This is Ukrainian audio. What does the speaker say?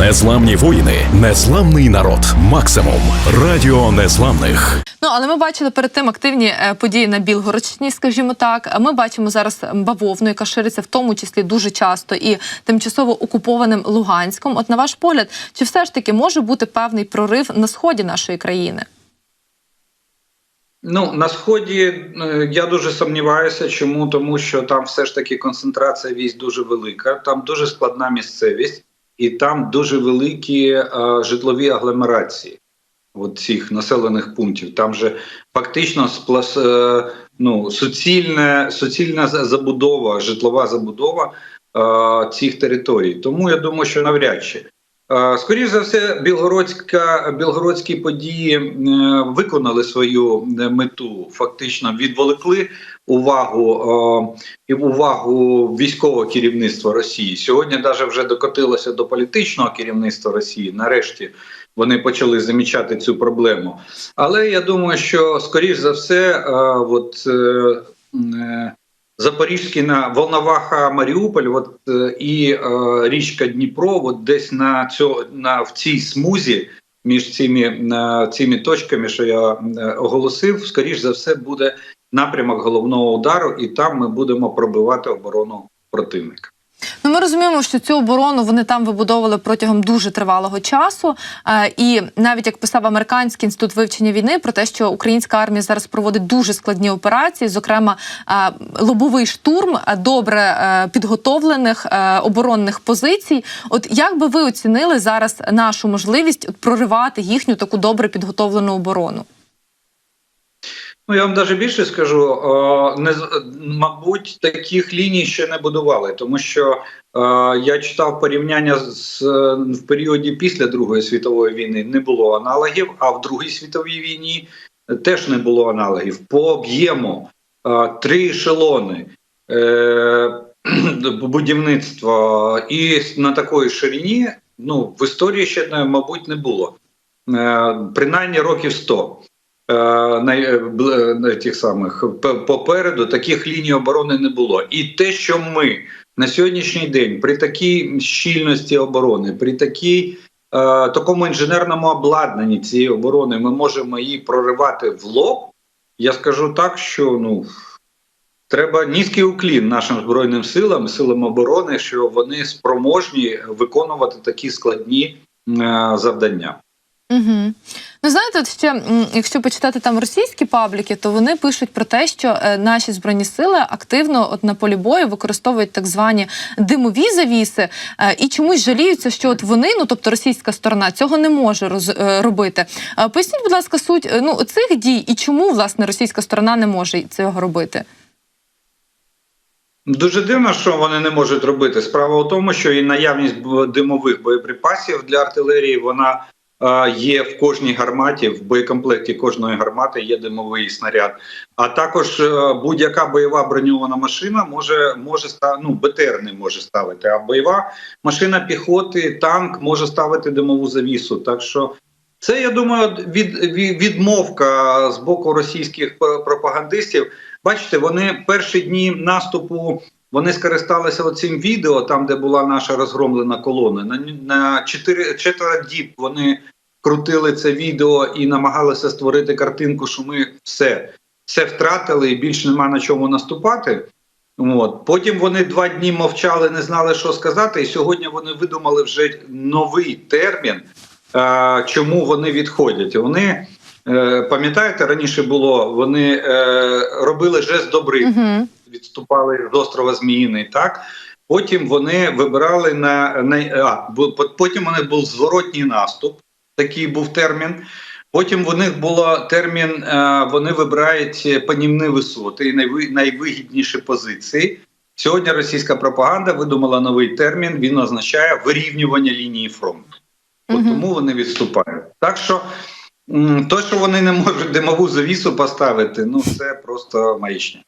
Незламні воїни, незламний народ. Максимум. Радіо незламних. Ну але ми бачили перед тим активні е, події на Білгородщині, скажімо так. Ми бачимо зараз бавовну, яка шириться в тому числі дуже часто і тимчасово окупованим Луганськом. От на ваш погляд, чи все ж таки може бути певний прорив на сході нашої країни? Ну на сході е, я дуже сумніваюся. Чому тому, що там все ж таки концентрація військ дуже велика, там дуже складна місцевість, і там дуже великі е, житлові агломерації от цих населених пунктів. Там же фактично сплас, е, ну, суцільне, суцільна забудова, житлова забудова е, цих територій. Тому я думаю, що навряд чи. Е, Скоріше за все, білгородська білгородські події е, виконали свою е, мету, фактично відволікли увагу і увагу військового керівництва Росії. Сьогодні навіть вже докотилося до політичного керівництва Росії. Нарешті вони почали замічати цю проблему. Але я думаю, що скоріш за все, от Запорізький на Волноваха Маріуполь, от е, і е, річка Дніпро, от десь на цьо, на в цій смузі між цими, на, цими точками, що я е, оголосив, скоріш за все буде напрямок головного удару, і там ми будемо пробивати оборону противника. Ну, ми розуміємо, що цю оборону вони там вибудовували протягом дуже тривалого часу. Е, і навіть як писав американський інститут вивчення війни про те, що українська армія зараз проводить дуже складні операції, зокрема е, лобовий штурм добре е, підготовлених оборонних позицій. От як би ви оцінили зараз нашу можливість проривати їхню таку добре підготовлену оборону? Ну, я вам навіть більше скажу, е, не мабуть, таких ліній ще не будували, тому що е, я читав порівняння з в періоді після Другої світової війни не було аналогів, а в Другій світовій війні теж не було аналогів. По об'єму е, три ешелони будівництва і на такої ширині ну, в історії ще, мабуть, не було. Принаймні років 100 е, на, е, тих самих попереду таких ліній оборони не було. І те, що ми на сьогоднішній день при такій щільності оборони, при такій е, такому інженерному обладнанні цієї оборони, ми можемо її проривати в лоб. Я скажу так, що ну. Треба низький уклін нашим збройним силам, силам оборони, що вони спроможні виконувати такі складні е, завдання. Угу. Ну знаєте, от ще якщо почитати там російські пабліки, то вони пишуть про те, що е, наші збройні сили активно от на полі бою використовують так звані димові завіси е, і чомусь жаліються, що от вони, ну тобто російська сторона, цього не може роз, е, робити. Поясніть, будь ласка, суть ну цих дій і чому власне російська сторона не може цього робити? Дуже дивно, що вони не можуть робити. Справа в тому, що і наявність димових боєприпасів для артилерії вона є в кожній гарматі, в боєкомплекті кожної гармати є димовий снаряд. А також е, будь-яка бойова броньована машина може може ну, БТР не може ставити. А бойова машина піхоти, танк може ставити димову завісу. Так що це я думаю, від, від відмовка з боку російських пропагандистів. Бачите, вони перші дні наступу вони скористалися оцим відео, там де була наша розгромлена колона. На, на 4, четверо діб вони крутили це відео і намагалися створити картинку, що ми все, все втратили і більше нема на чому наступати. От. Потім вони два дні мовчали, не знали, що сказати. І сьогодні вони видумали вже новий термін, е, чому вони відходять. Вони е, пам'ятаєте, раніше було вони е, робили жест добрий, Угу. Відступали з острова Зміїний. Так потім вони вибирали на, на а, потім у них був зворотній наступ. Такий був термін. Потім у них було термін, е, вони вибирають панівні висоти і найви- найвигідніші позиції. Сьогодні російська пропаганда видумала новий термін. Він означає вирівнювання лінії фронту. От тому вони відступають. Так що то, що вони не можуть димову завісу поставити, ну це просто маячня.